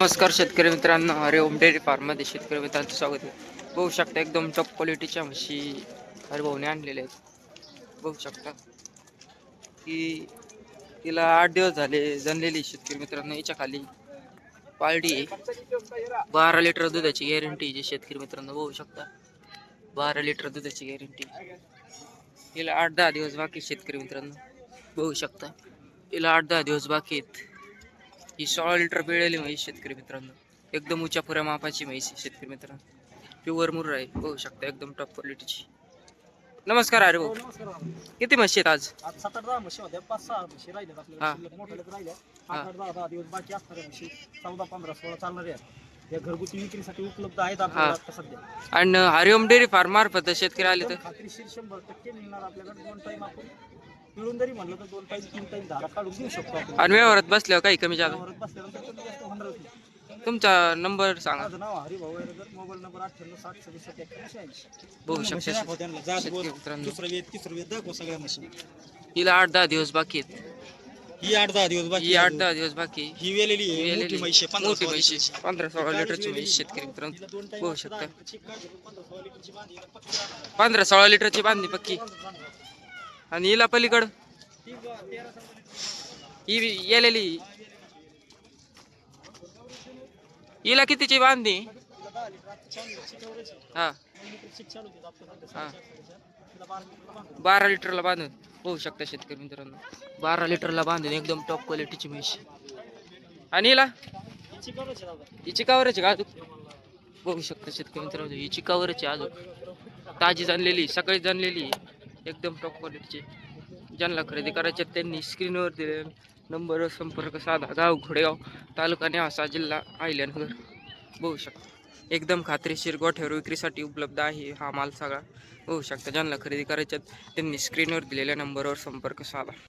नमस्कार शेतकरी मित्रांनो अरे ओम डेअरी फार्ममध्ये शेतकरी मित्रांचं स्वागत आहे. बघू शकता एकदम टॉप क्वालिटीच्या म्हशी हरिभाऊने आणलेल्या आहेत. बघू शकता. की तिला आठ दिवस झाले जनलेली शेतकरी मित्रांनो याच्या खाली पालडी आहे. बारा लिटर दुधाची गॅरंटी जे शेतकरी मित्रांनो बघू शकता. बारा लिटर दुधाची गॅरंटी हिला आठ दहा दिवस बाकी शेतकरी मित्रांनो बघू शकता. तिला आठ दहा दिवस बाकी आहेत. ही सोळा लिटर पिळलेली म्हैस शेतकरी मित्रांनो. एकदम उच्या पुऱ्या मापाची म्हैस आहे शेतकरी मित्रांनो. प्युअर मुर्रा आहे. बघू शकता एकदम टॉप क्वालिटीची नमस्कार अरे भाऊ. किती म्हशी आहेत आज? आज सात आठ दहा म्हशी होत्या. पाच सहा म्हशी हा. शिल्लक मोठ्या राहिल्या. आठ आठ दहा दहा दिवस बाकी असणाऱ्या म्हशी. चौदा पंधरा सोळा चालणाऱ्या आहेत. या घरगुती विक्रीसाठी उपलब्ध आहेत. आपल्याला आता सध्या. आणि हरिओम डेअरी फार्म मार्फत शेतकरी आले तर? एकदम खात्रीशीर शंभर टक्के मिळणार आपल्याकडे दोन टाइम आपण. मिळून जरी म्हणलं तर दोन टाइम तीन टाइम धारा काढून देऊ शकतो आपण. आणि व्यवहारात बसल्यावर काही कमी जादा त्यावरच बसल्यानंतर कमी जास्त होणारच नाही. तुमचा नंबर सांगा. माझं नाव मोबाईल नंबर अठ्ठ्याण्णव साठ सदुसष्ट एक्क्याऐंशी ऐंशी. बघू शकता. शेतकरी मित्रांनो. दुसरं वेद तिसरं वेद दाखव सगळ्या म्हशी हिला आठ दहा दिवस बाकी आहेत. ही आठ दहा दिवस बाकी ही आठ. दहा दिवस बाकी आहे. ही वेलेली आहे मोठी. म्हैशी आहे, पंधरा मोठी सोळा म्हशी लिटरची. पंधरा सोळा लिटरची काळी म्हैस. शेतकरी मित्रांनो time बघू शकता पंधरा सोळा लिटरची हिला पक्की. आणि हिला पलीकडं ब-. ही गेलेली हिला कितीची आहे. हा हा. बारा लिटरला बांधून. पाहू शकता शेतकरी मित्रांनो. बारा लिटरला बांधून एकदम टॉप क्वालिटीची म्हशी आणि हिला? ही आहे का अजून? बघू शकता शेतकरी मित्रांनो हिची चिकावरच आहे अजून. ताजी जाणलेली सकाळी जाणलेली एकदम टॉप क्वालिटीची ज्यांना खरेदी करायचे त्यांनी स्क्रीनवर दिले नंबरवर संपर्क साधा. गाव घोडेगाव तालुका नेवासा जिल्हा आयल्यानगर बघू शकता. एकदम खात्रीशीर गोठ्यावर विक्रीसाठी उपलब्ध आहे हा माल सगळा. होऊ शकता. ज्यांना खरेदी करायच्यात आहेत त्यांनी स्क्रीनवर दिलेल्या नंबरवर संपर्क साधा.